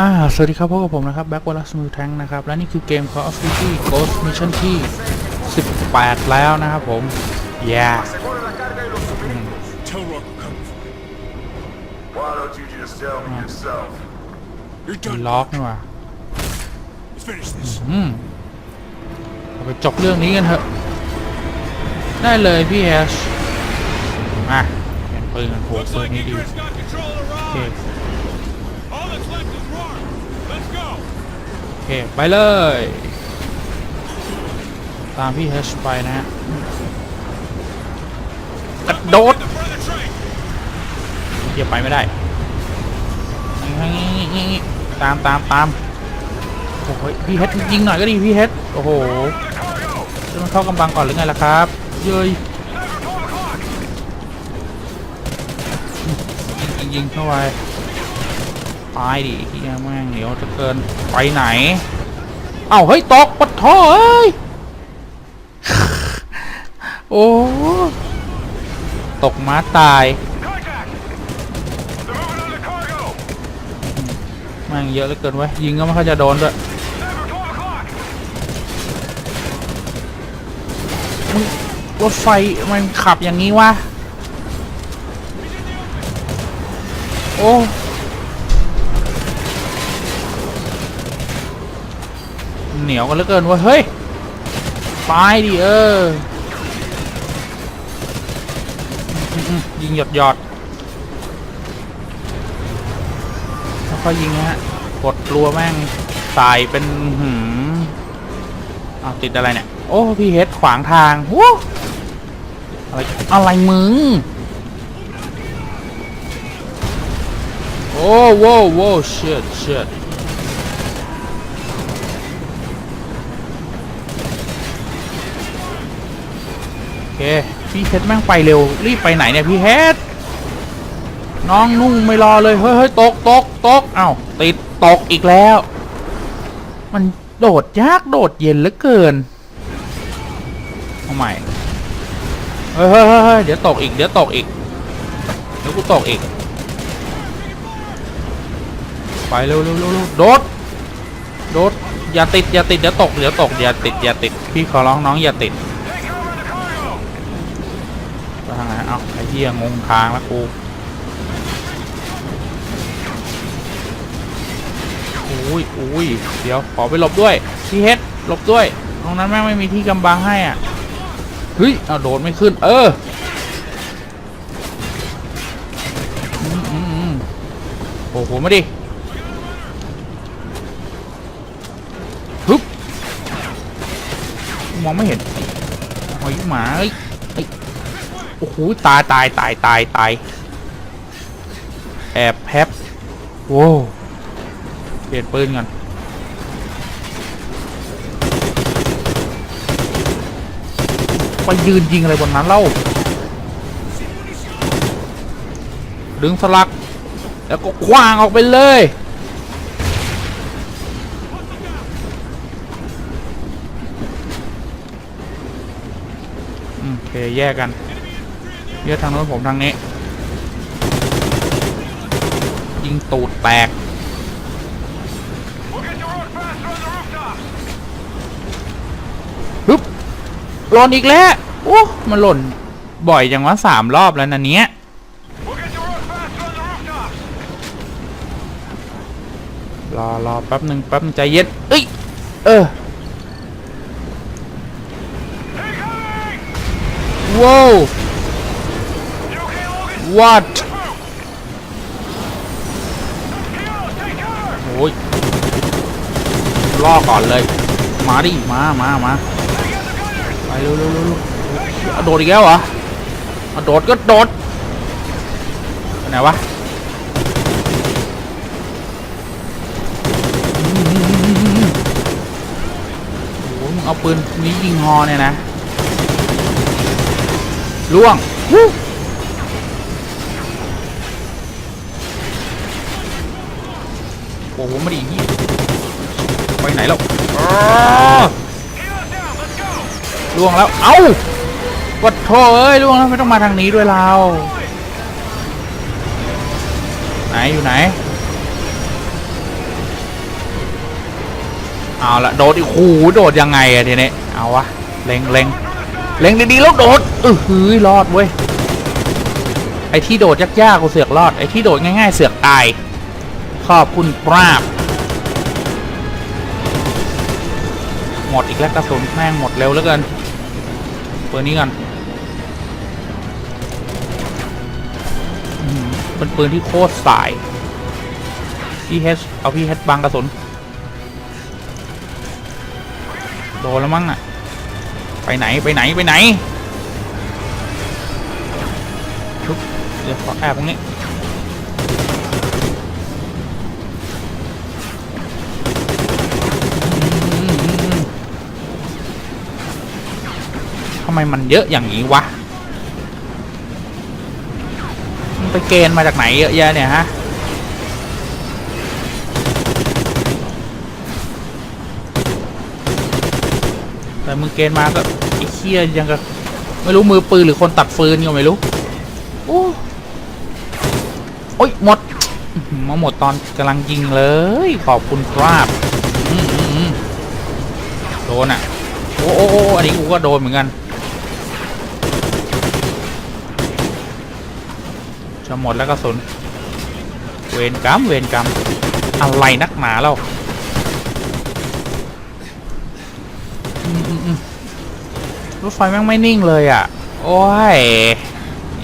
่า สวัสดีครับพบกับผมนะครับแบ็กวอลลัสมูแทงนะครับ และนี่คือเกม Call of Duty Ghost Mission ที่ 18 แล้วนะครับผม yeah ล็อกนี่ว่ะอืมเราไปจบเรื่องนี้กันเถอะ ได้เลยพี่แฮชมาเป็นปืนกันโหดปืนนี้ดีโอเค ค ไปเลย ตามพี่แฮชไปนะฮะกระโดดเกียวไปไม่ได้ตามตามตามโอ้โหพี่เฮดยิงหน่อยก็ดีพี่เฮดโอ้โหจะมันเข้ากำบังก่อนหรือไงล่ะครับเย้ยยิงยิงเข้าไป ตายดิเฮียแม่งเหนียวจะเกินไปไหน เอ้าเฮ้ยตกปะท้อเอ้ยโอ้ตกม้าตายแม่งเยอะเหลือเกินเว้ยิงก็ไม่ค่อยจะโดนด้วยรถไฟมันขับอย่างนี้วะโอ้ เหนียวกันเหลือเกินว้ยเฮ้ยตายดิเออยิงหยอดหยอดแล้วก็ยิงนะฮะกดรัวแม่งตายเป็นหืมเอาติดอะไรเนี่ย โอ้พี่เฮดขวางทางวู้อะไรอะไรมึงโอ้โว้โว้ shit shit โอเค พี่เฮดแม่งไปเร็ว รีบไปไหนเนี่ยพี่เฮดน้องนุ่งไม่รอเลยเฮ้ยเฮ้ยตกตกตกเอ้าติดตกอีกแล้ว มันโดดยากโดดเย็นเหลือเกินเอาใหม่เฮ้ยเฮ้ยเฮ้ยเดี๋ยวตกอีกเดี๋ยวตกอีกเดี๋ยวกูตกอีก ไปเร็วเร็วเร็วเร็วโดดโดดอย่าติดอย่าติดเดี๋ยวตกเดี๋ยวตกอย่าติดอย่าติดพี่ขอร้องน้องอย่าติด Take cover in the cargo! ไป ทางไหนเอาไอ้เหี้ยงงทางแล้วกูอุ้ยอุ้ยเดี๋ยวขอไปหลบด้วยพี่เฮดหลบด้วย ตรงนั้นแม่งไม่มีที่กำบังให้อะเฮ้ยเอาโดดไม่ขึ้น เอออืมอืมอืมโอ้โหมาดิฮึบมองไม่เห็นหอยหมาเอ้ย โอ้โหตายตายตายตายตายแอบแพบโว้เปลี่ยนปืนก่อนไปยืนยิงอะไรบนนั้นเล่าดึงสลัก แล้วก็คว้างออกไปเลยโอเค แยกกัน เยอะทางโน้นผมทางนี้ ยิงตูดแตกฮึบหล่นอีกแล้วโอ้มันหล่นบ่อยจังวะสามรอบแล้วนะเนี้ยรอรอแป๊บหนึ่งแป๊บใจเย็นเอ้ย เออว้าว what โอ้ยล่อก่อนเลย มาดิ มา มา มา ไปเร็วเร็วเร็วโดดอีกแล้วเหรอโดดก็โดดไหนวะโอ้โหมึงเอาปืนนี้ยิงฮอเนี่ยนะล่วง อ้โหไม่ดียี่ไปไหนแล้วล่วงแล้ว เอ้าวัดโทเอ้ยล่วงแล้วไม่ต้องมาทางนี้ด้วยเราไหนอยู่ไหนเอาละโดดอีกหูโดดยังไงอะทีนี้เอาวะเล็งเล็งเล็งดีๆแล้วโดดเออหือรอดเว้ยไอที่โดดยากๆกูเสือกรอดไอที่โดดง่ายๆเสือกตาย ขอบคุณครับหมดอีกแล้วกระสุนแม่งหมดเร็วเหลือเกินเปิดนี้กันเป็นปืนที่โคตรสายพี่เฮชเอาพี่เฮชบังกระสุนโดนแล้วมั้งอะ ไปไหนไปไหนไปไหนชุบเดี๋ยวขอแอบตรงนี้ มมันเยอะอย่างนี้วะมันไปเกณฑ์มาจากไหนเยอะแยะเนี่ยฮะแต่มึงเกณฑ์มาก็ไอ้เคี้ยยังก็ไม่รู้มือปืนหรือคนตัดฟืนก็ไม่รู้โอ้โอ้ยหมดอื้อหือมาหมดตอนกำลังยิงเลย ขอบคุณครับอืมอืมอืมโดนอะโอ้โอ้โอ้อันนี้กูก็โดนเหมือนกัน จะหมดแล้วกระสุนเวรกรรมเวรกรรมอะไรนักหนาเราอรถไฟแม่งไม่นิ่งเลยอะ โอ้ย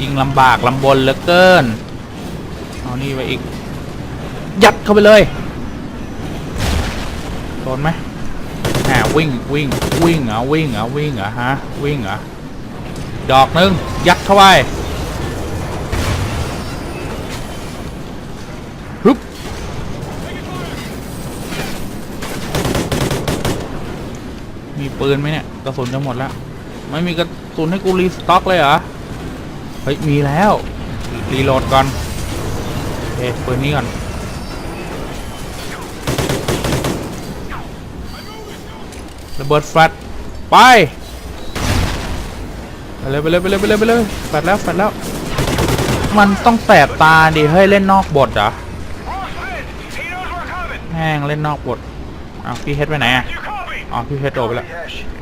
ยิงลำบากลำบนเหลือเกิน เอานี่ไปอีก ยัดเข้าไปเลยโดนไหมแหมวิ่งวิ่งวิ่งเหรอะวิ่งเหรอะวิ่งเหรอะฮะ วิ่งเหรอะดอกนึงยัดเข้าไป ปืนไหมเนี่ยกระสุนจะหมดแล้วไม่มีกระสุนให้กูรีสต็อกเลยเหรอเฮ้ยมีแล้วรีโหลดก่อนโอเคปืนนี้ก่อนระเบิดแฟลชไปไปเลยไปเลยไปเลยไปเลยไปเลยแฟลชแล้วแฟลชแล้ว มันต้องแสบตาดิเฮ้ยเล่นนอกบทเหรอแม่งเล่นนอกบทอ้าวพี่เฮดไปไหนอะ อ๋อพี่เฮดโดดไปแล้ว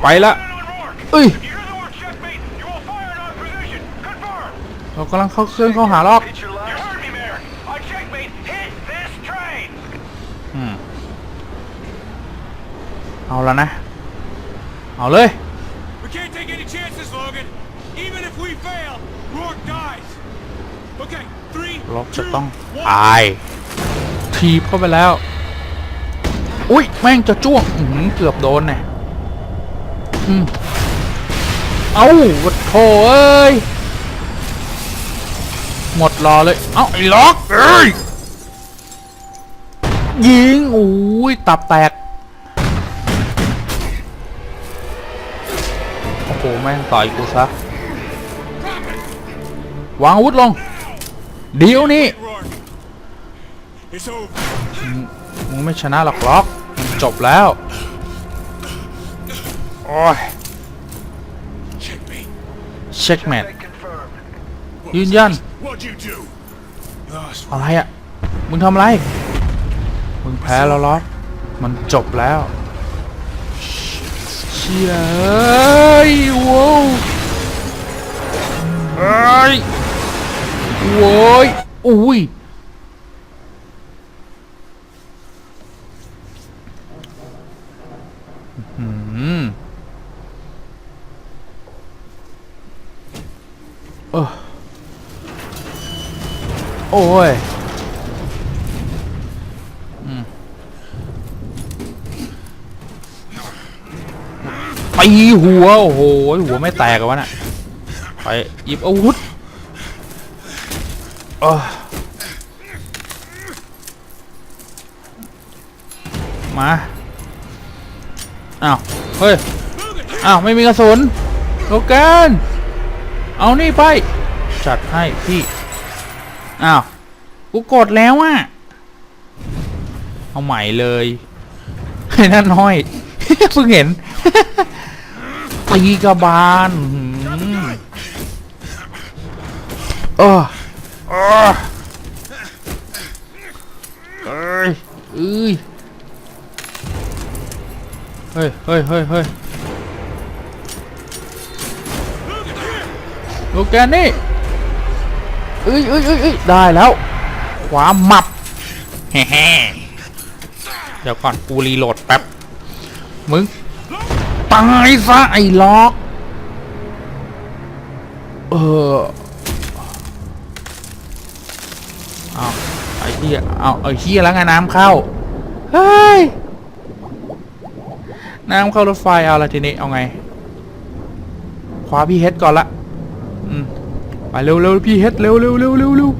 ไปละ Fire on mark. เอ้ย If you hear the word checkmate, you will fire in our position. Confirm. เรากำลังเข้าเครื่องเข้าหาลอก You heard me, Mayor. On checkmate, hit this train. อืมเอาแล้วนะ เอาเลย We can't take any chances, Logan. Even if we fail, Rourke dies. Okay, three, ล็อกจะ two, ต้อง one. ตาย ทีบเข้าไปแล้ว อุ้ย แม่งจะจ้วงอือหือเกือบโดนเนี่ยอืมเอาวัดโถเอ้ย หมดรอเลย เอาไอ้ล็อกเอ้ย ยิงอุ้ย ตับแตก โอ้โห แม่งต่อยกูซะ วางอาวุธลง เดี๋ยวนี้ Rourke. It's over. มึงไม่ชนะหรอกล็อกมัน จบแล้ว โอ้ย Checkmate. เช็คแมทยืนยัน What'd you do? Lost. อะไรอะมึงทำอะไร มึงแพ้แล้วล็อกมันจบแล้ว เชี่ยเอ้ยโว้วเอ้ยโว้ยอุ้ย อืมเออ โอ้ยอืมตีหัว โอ้โห หัวไม่แตกอะวะน่ะ ไปหยิบอาวุธเออมา อ้าว เฮ้ย อ้าว ไม่มีกระสุนโลแกนเอานี่ไป จัดให้พี่ อ้าว กูกดแล้วอะเอาใหม่เลยไอ้นั่นน้อยเพิ่งเห็นตีกระบาลเออเออเอ้ยเอ้ยเฮ้ยเฮ้ยเฮ้ยเฮ้ย Logan, here! โลแกนนี่ เอ้ยเอ้ยเอ้ยเอ้ยได้แล้ว ขวาหมับแฮ่เดี๋ยวก่อนกูรีโหลดแป๊บ มึง ตายซะไอ้ล็อก เออเอาไอ้เหี้ยเอาไอ้เหี้ยแล้วไงน้ำเข้า เฮ้ย น้ำเข้ารถไฟเอาละทีนี้เอาไงคว้าพี่เฮดก่อนละ ไปเร็วเร็วพี่เฮดเร็วเร็วเร็วเร็วเร็ว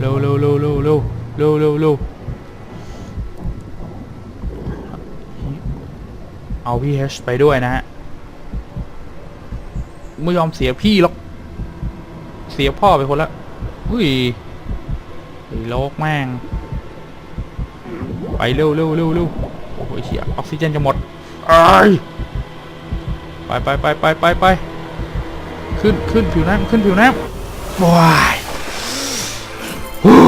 เร็วเร็วเร็วเร็วเร็วเร็วเร็วเร็วเอาพี่เฮดไปด้วยนะฮะไม่ยอมเสียพี่หรอก เสียพ่อไปคนละอุ้ยโลกแม่ง ไปเร็วเร็วเร็วเร็วโอ้โหเฉียออกซิเจนจะหมดไอไปไปไปไปไปไป ขึ้นขึ้นผิวน้ำขึ้นผิวน้ำว้ายฮู้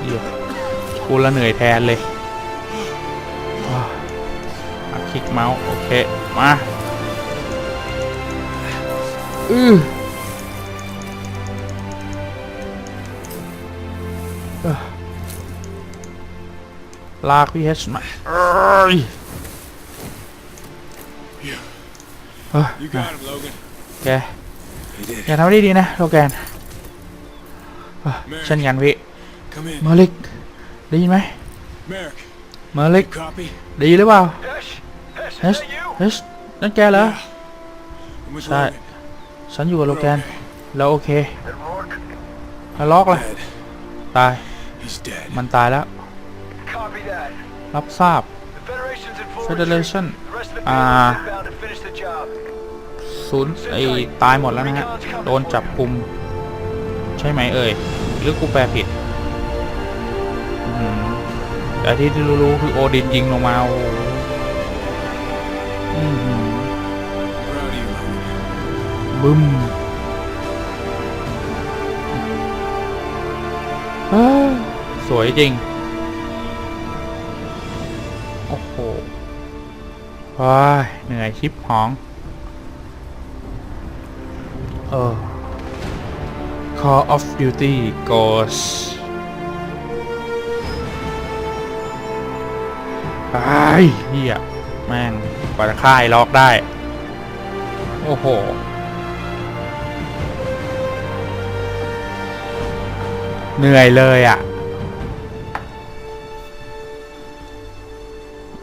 เหี้ยกูละเหนื่อยแทนเลยว้ายอะคลิกเมาส์โอเค มาอือเอ้อลากพี่เฮชมาเอ้ย You, เอ้ย you got him, Logan. แก He did. อย่าทำได้ดีนะโลแกนเอ้อเช่นกันพี่ Come in. เมอร์ลิกได้ยินไหม Merrick, เมอร์ลิก copy? ดีหรือเปล่า Hesh, Hesh, เฮ is ช that you? เฮชนั่นแกเหรอ I'm with Sorry. Logan. ฉันอยู่กับโลแกนแล้วโอเค And Rourke? แล้วล็อกล่ะ Dead. ตาย He's dead. มันตายแล้ว Copy that. รับทราบ The Federation's in full Federation. retreat. The ศูนย์ไอ้ตายหมดแล้วนะฮะโดนจับกลุ่มใช่ไหมเอ่ยหรือกูแปลผิดแต่ที่รู้ๆคือโอดินยิงลงมาโอ้บึ้มสวยจริง โอ้โหว้ายเหนื่อยชิปหอง เออ Call of Duty Ghost ไอ้เหี้ยแม่งกว่าจะค่ายล็อกได้ โอ้โห เหนื่อยเลยอะ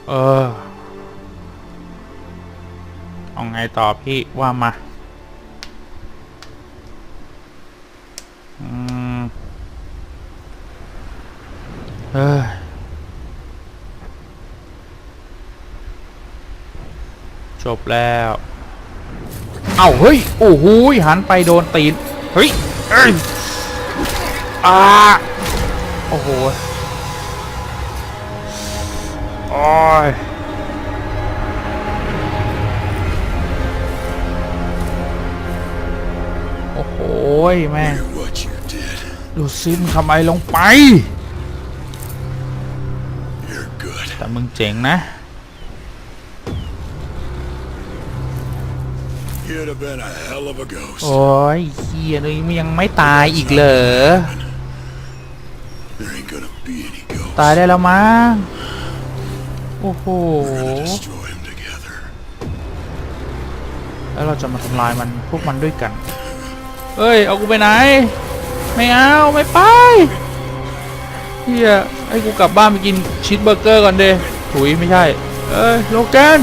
เออ เอาไงต่อพี่ว่ามา อืม เอ้ย จ บแล้ว เอ้าเฮ้ย โอ้โหยหันไปโดนตีน เฮ้ยเอ้ยอ่าโอ้โหโอ้ยโอ้โหยแม่ง Look what you did. ดูซิมทำไมลงไป You're good. แต่มึงเจ๋งนะ You'd have been a hell of a ghost. โอ้ยเฮียเลยมึงยังไม่ตายอีกเหรอ There ain't gonna be any ghosts. ตายได้แล้วมั้งโอ้โห We're gonna destroy them together. แล้วเราจะมาทำลายมันพวกมันด้วยกัน เอ้ย เอากูไปไหน ไม่เอา ไม่ไปเฮียให้กูกลับบ้านไปกินชีสเบอร์เกอร์ก่อนเดถุยไม่ใช่ เอ้ย โลแกน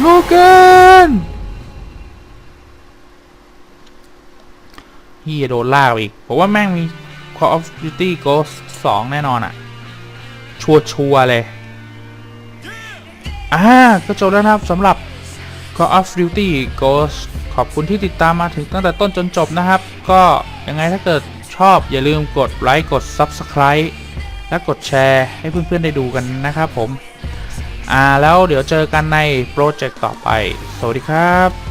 โลแกน เฮียโดนลากไปอีกผมว่าแม่งมี Call of Duty Ghost 2 แน่นอนอะชัวชัวร์ๆเลย อ่า ก็จบแล้วนะครับสำหรับ Call of Duty Ghost ขอบคุณที่ติดตามมาถึงตั้งแต่ต้นจนจบนะครับ ก็ยังไงถ้าเกิดชอบอย่าลืมกดไลค์กด Subscribe และกดแชร์ให้เพื่อนๆได้ดูกันนะครับผม อ่า แล้วเดี๋ยวเจอกันในโปรเจกต์ต่อไป สวัสดีครับ